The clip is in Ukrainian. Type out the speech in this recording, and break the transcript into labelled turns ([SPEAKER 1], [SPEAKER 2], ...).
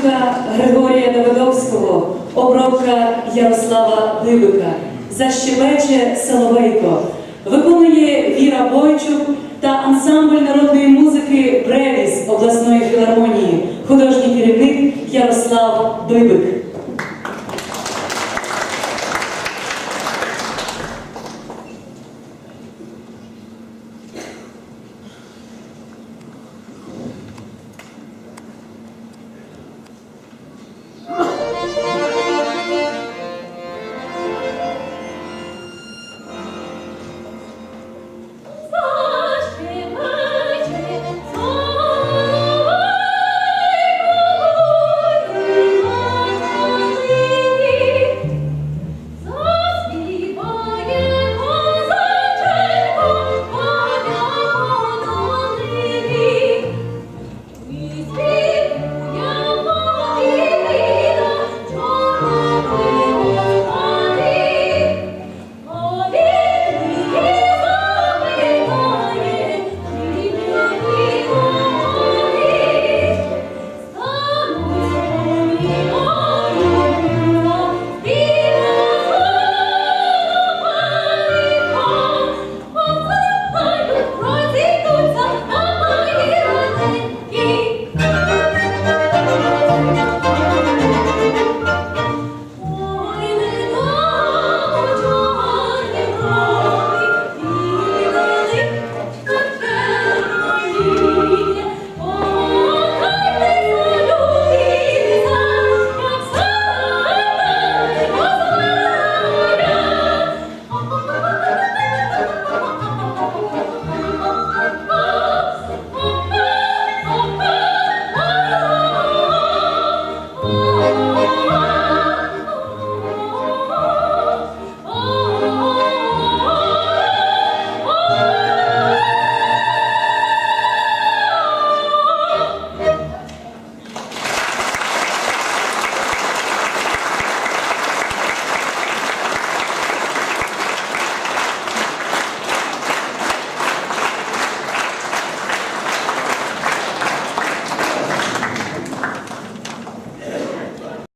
[SPEAKER 1] Аранжировка Григорія Давидовського, обробка Ярослава Дивика, защебече Соловейко, виконує Віра Бойчук та ансамбль народної музики Бревіс обласної філармонії, художній керівник Ярослав Дивик.